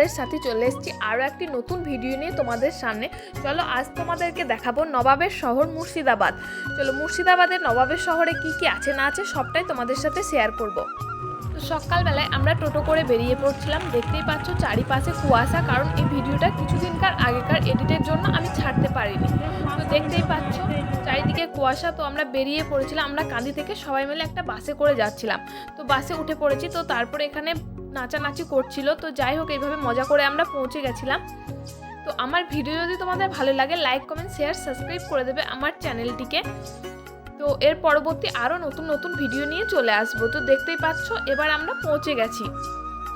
তোমাদের সাথে চলে এসেছি আরও একটি নতুন ভিডিও নিয়ে তোমাদের সামনে। চলো আজ তোমাদেরকে দেখাবো নবাবের শহর মুর্শিদাবাদ। চলো মুর্শিদাবাদের নবাবের শহরে কি কি আছে, না আছে সবটাই তোমাদের সাথে শেয়ার করব। সকালবেলায় আমরা টোটো করে বেরিয়ে পড়ছিলাম। দেখতেই পাচ্ছ চারিপাশে কুয়াশা, কারণ এই ভিডিওটা কিছুদিনকার আগেকার এডিটের জন্য আমি ছাড়তে পারিনি। তো দেখতেই পাচ্ছ চারিদিকে কুয়াশা, তো আমরা বেরিয়ে পড়েছিলাম। আমরা কাঁদি থেকে সবাই মিলে একটা বাসে করে যাচ্ছিলাম। তো বাসে উঠে পড়েছি, তো তারপরে এখানে নাচানাচি করছিল, তো যাই হোক, এইভাবে মজা করে আমরা পৌঁছে গেছিলাম। তো আমার ভিডিও যদি তোমাদের ভালো লাগে লাইক কমেন্ট শেয়ার সাবস্ক্রাইব করে দেবে আমার চ্যানেলটিকে। তো এর পরবর্তী আরও নতুন নতুন ভিডিও নিয়ে চলে আসব। তো দেখতেই পাচ্ছ, এবার আমরা পৌঁছে গেছি।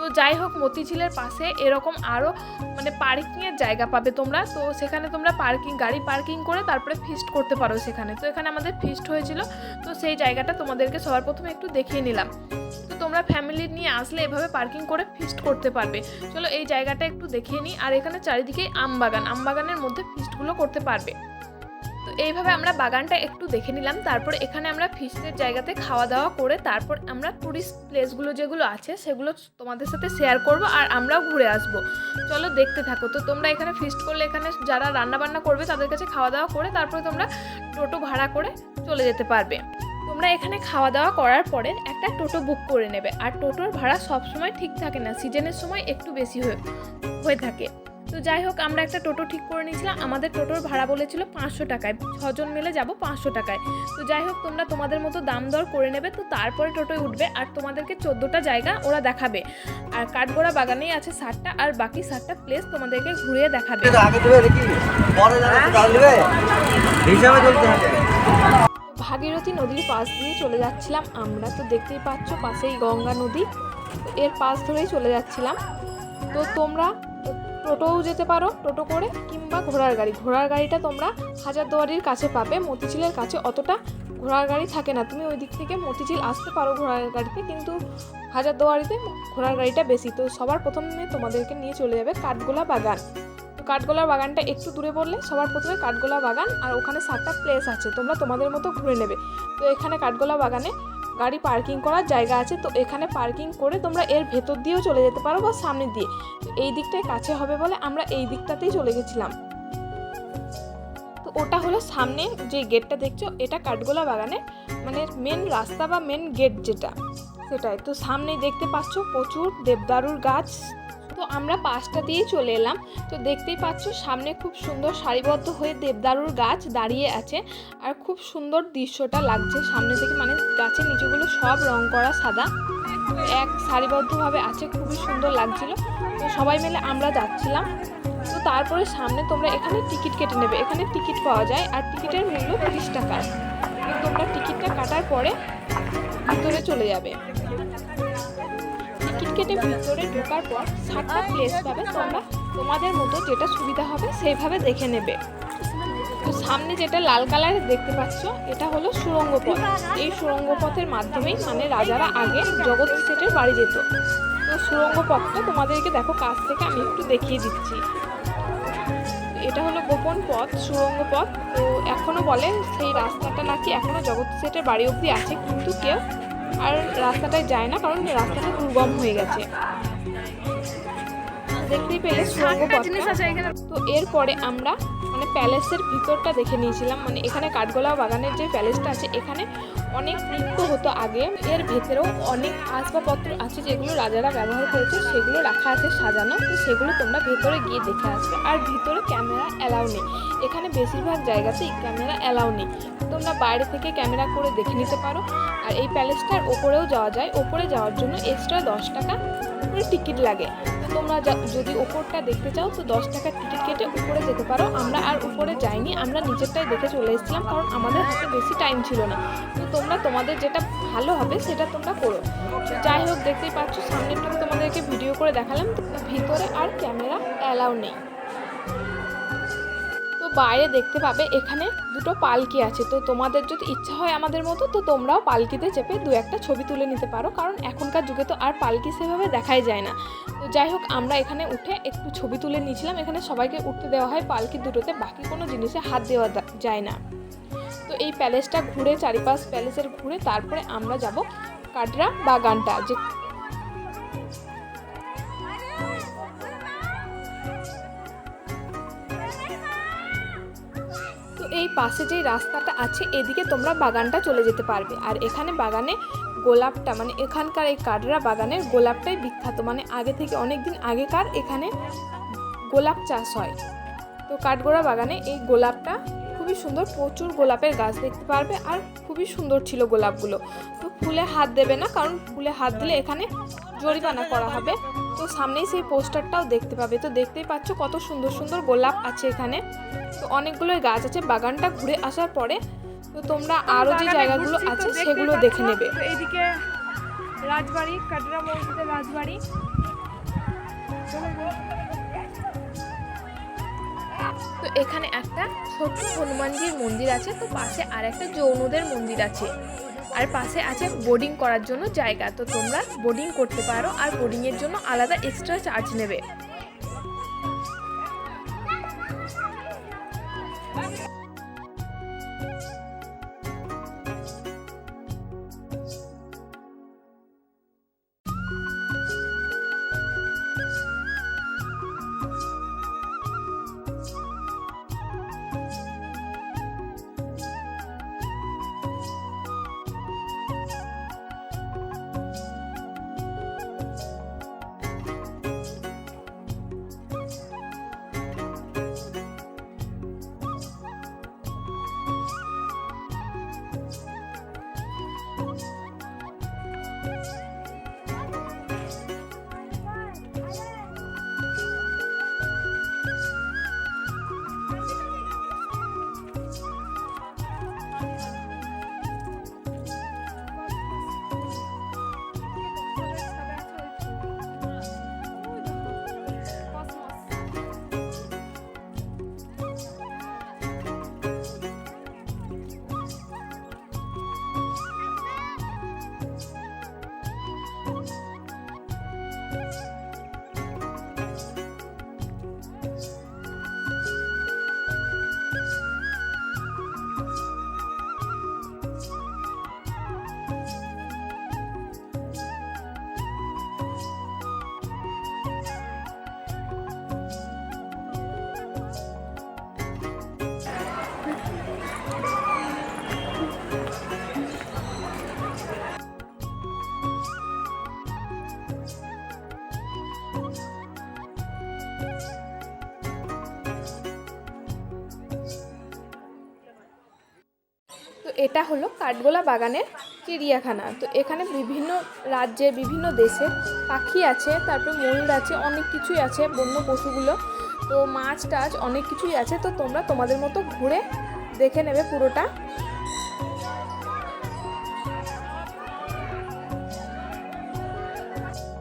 তো যাই হোক, মতিঝিলের পাশে এরকম আরও মানে পার্কিংয়ের জায়গা পাবে তোমরা। তো সেখানে তোমরা পার্কিং গাড়ি পার্কিং করে তারপরে ফিস্ট করতে পারো সেখানে। তো এখানে আমাদের ফিস্ট হয়েছিল। তো সেই জায়গাটা তোমাদেরকে সবার প্রথমে একটু দেখিয়ে নিলাম। তো তোমরা ফ্যামিলি নিয়ে আসলে এভাবে পার্কিং করে ফিস্ট করতে পারবে। চলো এই জায়গাটা একটু দেখিয়ে নিই। আর এখানে চারিদিকেই আম বাগান আম বাগানের মধ্যে ফিস্টগুলো করতে পারবে। এইভাবে আমরা বাগানটা একটু দেখে নিলাম। তারপর এখানে আমরা ফিস্টের জায়গাতে খাওয়া দাওয়া করে তারপর আমরা ট্যুরিস্ট প্লেসগুলো যেগুলো আছে সেগুলো তোমাদের সাথে শেয়ার করব আর আমরাও ঘুরে আসব। চলো দেখতে থাকো। তো তোমরা এখানে ফিস্ট করলে এখানে যারা রান্না বান্না করবে তাদের কাছে খাওয়া দাওয়া করে তারপরে তোমরা টোটো ভাড়া করে চলে যেতে পারবে। তোমরা এখানে খাওয়া দাওয়া করার পরে একটা টোটো বুক করে নেবে। আর টোটোর ভাড়া সবসময় ঠিক থাকে না। সিজনের সময় একটু বেশি হয়ে হয়ে থাকে। তো যাই হোক আমরা একটা টোটো ঠিক করে নিয়েছিলাম। আমাদের টোটোর ভাড়া বলেছিল পাঁচশো টাকায়। ছজন মিলে যাব পাঁচশো টাকায়। তো যাই হোক তোমরা তোমাদের মতো দাম দর করে নেবে তো তারপরে টোটোয় উঠবে আর তোমাদেরকে চোদ্দোটা জায়গা ওরা দেখাবে। আর কাঠগোড়া বাগানেই আছে সাতটা আর বাকি সাতটা প্লেস তোমাদেরকে ঘুরিয়ে দেখাবে। তো আগে দেবে দেখি। পরে যাবে তো আগে দেবে? হিসাবে চলতে হবে। ভাগীরথী নদীর পাশ দিয়ে চলে যাচ্ছিলাম আমরা। তো দেখতেই পাচ্ছ পাশেই গঙ্গা নদী। এর পাশ ধরেই চলে যাচ্ছিলাম। তো তোমরা টোটোও যেতে পারো, টোটো করে কিংবা ঘোড়ার গাড়ি। ঘোড়ার গাড়িটা তোমরা হাজারদুয়ারির কাছে পাবে, মতিঝিলের কাছে। অতটা ঘোড়ার গাড়ি থাকে না। তুমি ওই দিক থেকে মতিঝিল আসতে পারো ঘোড়ার গাড়িতে, কিন্তু হাজারদুয়ারিতে ঘোড়ার গাড়িটা বেশি। তো সবার প্রথমে তোমাদেরকে নিয়ে চলে যাবে কাঠগোলা বাগান। কাঠগোলা বাগানটা একটু দূরে পড়লে সবার প্রথমে কাঠগোলা বাগান আর ওখানে সাতটা প্লেস আছে, তোমরা তোমাদের মতো ঘুরে নেবে। তো এখানে কাঠগোলা বাগানে গাড়ি পার্কিং করার জায়গা আছে, তো এখানে পার্কিং করে তোমরা এর ভেতর দিয়েও চলে যেতে পারো বা সামনে দিয়ে। এই দিকটায় কাছে হবে বলে আমরা এই দিকটাতেই চলে গেছিলাম। তো ওটা হলো সামনে যে গেটটা দেখছ, এটা কাঠগোলা বাগানে মানে মেন রাস্তা বা মেন গেট যেটা, সেটাই। তো সামনেই দেখতে পাচ্ছ প্রচুর দেবদারুর গাছ তো আমরা পাশটা দিয়েই চলে এলাম। তো দেখতেই পাচ্ছ, সামনে খুব সুন্দর সারিবদ্ধ হয়ে দেবদারুর গাছ দাঁড়িয়ে আছে আর খুব সুন্দর দৃশ্যটা লাগছে সামনে থেকে। মানে গাছের নিচেগুলো সব রং করা সাদা। এক সারিবদ্ধভাবে আছে, খুবই সুন্দর লাগছিল। তো সবাই মিলে আমরা যাচ্ছিলাম। তো তারপরে সামনে তোমরা এখানে টিকিট কেটে নেবে। এখানে টিকিট পাওয়া যায় আর টিকিটের মূল্য তিরিশ টাকা। তোমরা টিকিটটা কাটার পরে ভিতরে চলে যাবে। কেটে ভিতরে ঢোকার পর সাতটা প্লেস পাবে। তোমরা তোমাদের মতো যেটা সুবিধা হবে সেইভাবে দেখে নেবে। তো সামনে যেটা লাল কালারের দেখতে পাচ্ছ, এটা হলো সুড়ঙ্গ পথ এই সুড়ঙ্গ পথের মাধ্যমেই মানে রাজারা আগে জগৎ সেটের বাড়ি যেত। তো সুড়ঙ্গ পথটা তোমাদেরকে দেখো, কাছ থেকে আমি একটু দেখিয়ে দিচ্ছি। এটা হলো গোপন পথ সুড়ঙ্গ পথ তো এখনও বলে সেই রাস্তাটা নাকি এখনও জগৎ সেটের বাড়ি অবধি আছে, কিন্তু কেউ আর রাস্তাটায় যায় না কারণ রাস্তাটা দুর্গম হয়ে গেছে। দেখতেই পেলে। তো এরপরে আমরা মানে প্যালেসের ভিতরটা দেখে নিয়েছিলাম। মানে এখানে কাঠগোলা বাগানের যে প্যালেসটা আছে এখানে অনেক নৃত্য হতো আগে। এর ভেতরেও অনেক আসবাবপত্র আছে যেগুলো রাজারা ব্যবহার করেছে সেগুলো রাখা আছে সাজানো। তো সেগুলো তোমরা ভেতরে গিয়ে দেখে আসবে। আর ভিতরে ক্যামেরা অ্যালাউ নেই। এখানে বেশিরভাগ জায়গাতেই ক্যামেরা অ্যালাউ নেই। তোমরা বাইরে থেকে ক্যামেরা করে দেখে নিতে পারো। আর এই প্যালেসটার ওপরেও যাওয়া যায়। ওপরে যাওয়ার জন্য এক্সট্রা দশ টাকা করে টিকিট লাগে। তো তোমরা যদি ওপরটা দেখতে চাও, তো দশ টাকার টিকিট কেটে উপরে যেতে পারো। আমরা আর উপরে যাইনি, আমরা নিজেরটাই দেখে চলে এসেছিলাম, কারণ আমাদের হাতে বেশি টাইম ছিল না। তো তোমরা তোমাদের যেটা ভালো হবে, সেটা তোমরা করো। যাই হোক, দেখতেই পাচ্ছ সামনেরটুকু তোমাদেরকে ভিডিও করে দেখালাম ভিতরে আর ক্যামেরা অ্যালাউ নেই। বাইরে দেখতে পাবে, এখানে দুটো পালকি আছে। তো তোমাদের যদি ইচ্ছা হয় আমাদের মতো, তো তোমরাও পালকিতে চেপে দু একটা ছবি তুলে নিতে পারো, কারণ এখনকার যুগে তো আর পালকি সেভাবে দেখাই যায় না। তো যাই হোক, আমরা এখানে উঠে একটু ছবি তুলে নিয়েছিলাম। এখানে সবাইকে উঠতে দেওয়া হয় পালকি দুটোতে, বাকি কোনো জিনিসে হাত দেওয়া যায় না। তো এই প্যালেসটা ঘুরে, চারিপাশ প্যালেসের ঘুরে, তারপরে আমরা যাব কাটরা বাগানটা, যে এই পাশে যেই রাস্তাটা আছে, এদিকে তোমরা বাগানটা চলে যেতে পারবে। আর এখানে বাগানে গোলাপটা মানে এখানকার এই কাটরা বাগানের গোলাপটাই বিখ্যাত। মানে আগে থেকে অনেক দিন আগেকার এখানে গোলাপ চাষ হয়। তো কাঠগোড়া বাগানে এই গোলাপটা খুবই সুন্দর, প্রচুর গোলাপের গাছ দেখতে পারবে আর খুবই সুন্দর ছিল গোলাপগুলো। তো ফুলে হাত দেবে না, কারণ ফুলে হাত দিলে এখানে জরিমানা করা হবে। তো সামনেই সেই পোস্টারটাও দেখতে পাবে। তো দেখতেই পাচ্ছ কত সুন্দর সুন্দর গোলাপ আছে এখানে। তো অনেকগুলোই গাছ আছে। বাগানটা ঘুরে আসার পরে তো তোমরা আরও যে জায়গাগুলো আছে সেগুলো দেখে নেবে। এদিকে এইদিকে রাজবাড়ি কাটরা মসজিদের রাজবাড়ি। তো এখানে একটা ছোট্ট হনুমানজির মন্দির আছে, তো পাশে আর একটা যৌনদের মন্দির আছে। আর পাশে আছে বোর্ডিং করার জন্য জায়গা, তো তোমরা বোর্ডিং করতে পারো, আর বোর্ডিংয়ের জন্য আলাদা এক্সট্রা চার্জ নেবে। এটা হলো কাঠগোলা বাগানের চিড়িয়াখানা। তো এখানে বিভিন্ন রাজ্যে, বিভিন্ন দেশে পাখি আছে, তারপরে ময়ূর আছে, অনেক কিছুই আছে, বন্য পশুগুলো। তো মাছ, টাছ, অনেক কিছুই আছে। তো তোমরা তোমাদের মতো ঘুরে দেখে নেবে পুরোটা।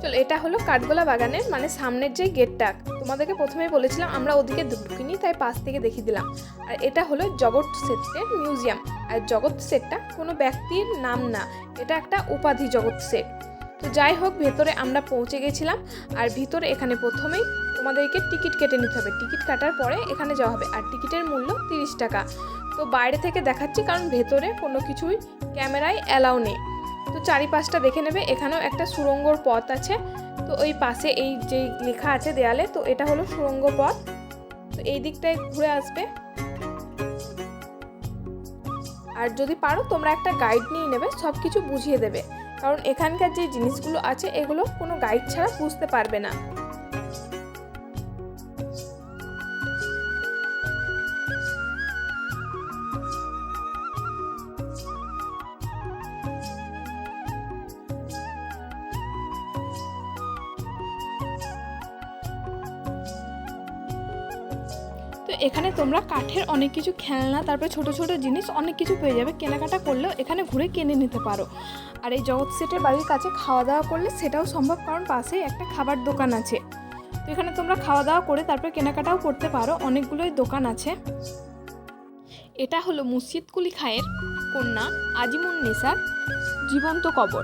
চলো, এটা হলো কাঠগোলা বাগানের মানে সামনের যে গেটটা। তোমাদেরকে প্রথমেই বলেছিলাম, আমরা ওদিকে ঢুকিনি, তাই পাশ থেকে দেখিয়ে দিলাম। আর এটা হলো জগৎ সেটের মিউজিয়াম। আর জগৎ সেটটা কোনো ব্যক্তির নাম না। এটা একটা উপাধি জগৎ সেট। তো যাই হোক, ভেতরে আমরা পৌঁছে গেছিলাম আর ভিতরে এখানে প্রথমেই তোমাদেরকে টিকিট কেটে নিতে হবে। টিকিট কাটার পরে এখানে যাওয়া হবে। আর টিকিটের মূল্য তিরিশ টাকা। তো বাইরে থেকে দেখাচ্ছি, কারণ ভেতরে কোনো কিছুই ক্যামেরায় অ্যালাউ নেই। তো চারিপাশটা দেখে নেবে, এখানেও একটা সুড়ঙ্গর পথ আছে। তো ওই পাশে এই যে লেখা আছে দেয়ালে, তো এটা হলো সুড়ঙ্গ পথ। তো এই দিকটায় ঘুরে আসবে। আর যদি পারো, তোমরা একটা গাইড নিয়ে নেবে সব কিছু বুঝিয়ে দেবে। কারণ এখানকার যে জিনিসগুলো আছে, এগুলো কোনো গাইড ছাড়া বুঝতে পারবে না। তো এখানে তোমরা কাঠের অনেক কিছু খেলনা, তারপরে ছোট ছোট জিনিস অনেক কিছু পেয়ে যাবে। কেনাকাটা করলেও এখানে ঘুরে কিনে নিতে পারো। আর এই জগৎ সেটের বাড়ির কাছে খাওয়া দাওয়া করলে সেটাও সম্ভব, কারণ পাশেই একটা খাবার দোকান আছে। তো এখানে তোমরা খাওয়া দাওয়া করে তারপরে কেনাকাটাও করতে পারো, অনেকগুলোই দোকান আছে। এটা হলো মুর্শিদ কুলি খায়ের কন্যা আজিমুন নেসার জীবন্ত কবর।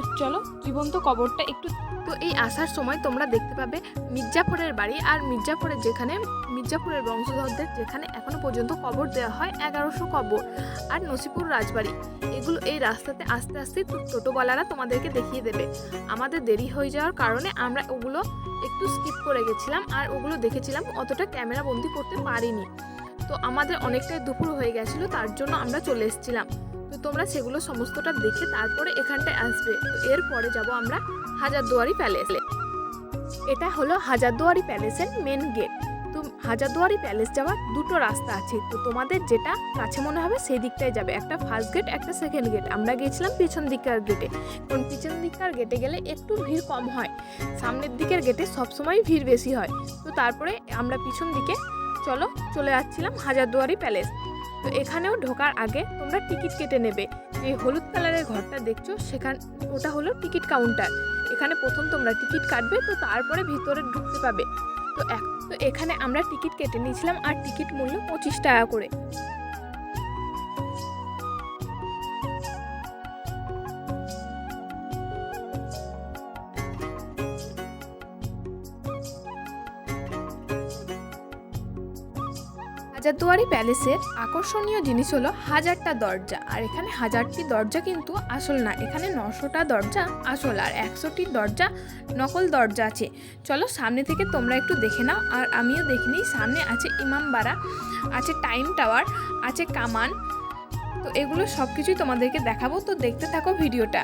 তো চলো জীবন্ত কবরটা একটু তো এই আসার সময় তোমরা দেখতে পাবে মির্জাফরের বাড়ি আর মির্জাফরের যেখানে, মির্জাফরের বংশধরদের যেখানে এখনও পর্যন্ত কবর দেওয়া হয় এগারোশো কবর আর নসিপুর রাজবাড়ি। এগুলো এই রাস্তাতে আস্তে আস্তে টোটোওয়ালারা তোমাদেরকে দেখিয়ে দেবে। আমাদের দেরি হয়ে যাওয়ার কারণে আমরা ওগুলো একটু স্কিপ করে গেছিলাম আর ওগুলো দেখেছিলাম, অতটা ক্যামেরা বন্দি করতে পারিনি। তো আমাদের অনেকটাই দুপুর হয়ে গেছিল, তার জন্য আমরা চলে এসেছিলাম। তো তোমরা সেগুলো সমস্তটা দেখে তারপরে এখানটায় আসবে। তো এরপরে যাব আমরা হাজারদুয়ারি প্যালেস। এটা হলো হাজারদুয়ারি প্যালেসের মেন গেট তো হাজারদুয়ারি প্যালেস যাওয়ার দুটো রাস্তা আছে। তো তোমাদের যেটা কাছে মনে হবে সেই দিকটায় যাবে। একটা ফার্স্ট গেট একটা সেকেন্ড গেট আমরা গিয়েছিলাম পিছন দিককার গেটে কারণ পিছন দিককার গেটে গেলে একটু ভিড় কম হয়। সামনের দিকের গেটে সবসময় ভিড় বেশি হয়। তো তারপরে আমরা পিছন দিকে, চলো চলে যাচ্ছিলাম হাজারদুয়ারি প্যালেস। তো এখানেও ঢোকার আগে তোমরা টিকিট কেটে নেবে। যে হলুদ কালারের ঘরটা দেখছ, সেখান, ওটা হলো টিকিট কাউন্টার। এখানে প্রথম তোমরা টিকিট কাটবে, তো তারপরে ভিতরে ঢুকতে পাবে। তো এক, তো এখানে আমরা টিকিট কেটে নিয়েছিলাম, আর টিকিট মূল্য পঁচিশ টাকা করে। হাজারদুয়ারি প্যালেসের আকর্ষণীয় জিনিস হলো হাজারটা দরজা। আর এখানে হাজারটি দরজা কিন্তু আসল না, এখানে নশোটা দরজা আসল আর একশোটি দরজা নকল দরজা আছে। চলো সামনে থেকে তোমরা একটু দেখে নাও, আর আমিও দেখে নিই, সামনে আছে ইমামবাড়া আছে টাইম টাওয়ার, আছে কামান। তো এগুলো সব কিছুই তোমাদেরকে দেখাবো, তো দেখতে থাকো ভিডিওটা।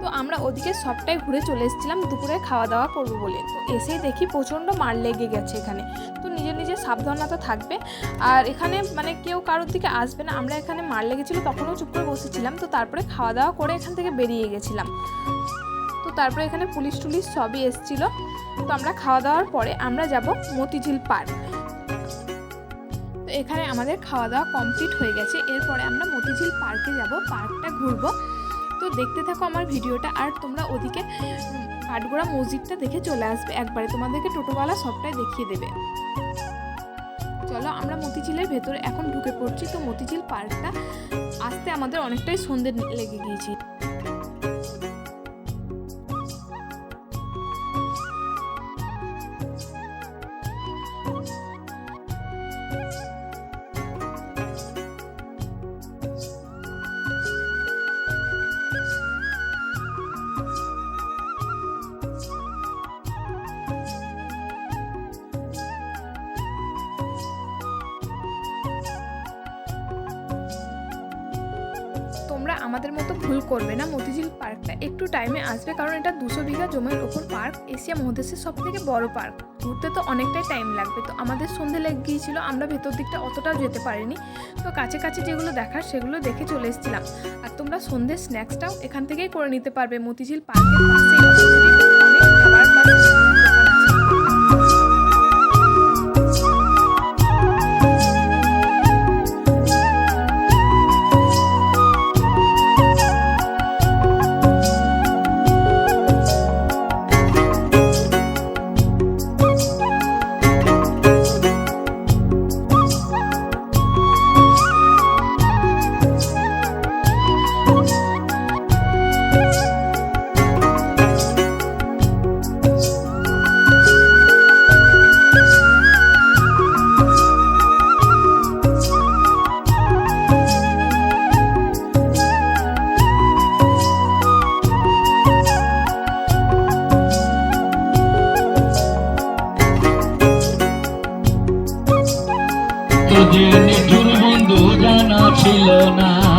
তো আমরা ওদিকে সবটাই ঘুরে চলে এসেছিলাম, দুপুরে খাওয়া দাওয়া করব বলে। তো এসেই দেখি প্রচণ্ড মার লেগে গেছে এখানে। তো নিজের নিজের সাবধানতা থাকবে। আর এখানে মানে কেউ কারোর দিকে আসবে না। আমরা এখানে মার লেগেছিলো, তখনও চুপ করে বসেছিলাম। তো তারপরে খাওয়া দাওয়া করে এখান থেকে বেরিয়ে গেছিলাম। তো তারপরে এখানে পুলিশ টুলিশ সবই এসছিল। তো আমরা খাওয়া দাওয়ার পরে আমরা যাব মতিঝিল পার্ক। এখানে আমাদের খাওয়া দাওয়া কমপ্লিট হয়ে গেছে। এরপরে আমরা মতিঝিল পার্কে যাব, পার্কটা ঘুরবো। তো দেখতে থাকো আমার ভিডিওটা, আর তোমরা ওদিকে কাঠগোড়া মসজিদটা দেখে চলে আসবে। একবারে তোমাদেরকে টোটোওয়ালা সবটাই দেখিয়ে দেবে। চলো আমরা মতিঝিলের ভেতরে এখন ঢুকে পড়ছি। তো মতিঝিল পার্কটা আসতে আমাদের অনেকটাই সন্ধে লেগে গিয়েছে আমাদের মতো ভুল করবে না মতিঝিল পার্কটা। একটু টাইমে আসবে কারণ এটা দুশো বিঘা জমির ওপর পার্ক। এশিয়া মহাদেশের সব থেকে বড় পার্ক। ঘুরতে তো অনেকটাই টাইম লাগবে। তো আমাদের সন্ধে লেগে গিয়েছিল, আমরা ভেতর দিকটা অতটাও যেতে পারিনি। তো কাছে কাছে যেগুলো দেখার সেগুলো দেখে চলে এসেছিলাম। আর তোমরা সন্ধ্যের স্ন্যাক্সটাও এখান থেকেই করে নিতে পারবে। মতিঝিল পার্কের পাশেই। অনেক খাবার যে নিঠুর জানা ছিল না।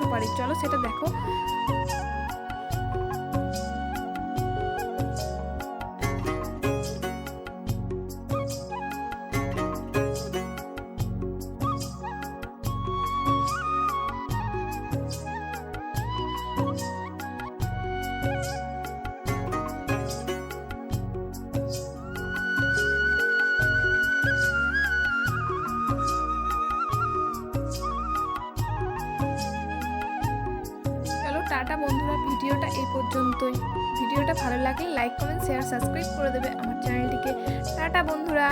সুপারি চলো সেটা দেখো। ভিডিওটা এই পর্যন্তই। ভিডিওটা ভালো লাগলে লাইক, কমেন্ট শেয়ার সাবস্ক্রাইব করে দেবে আমার চ্যানেলটিকে। টাটা বন্ধুরা।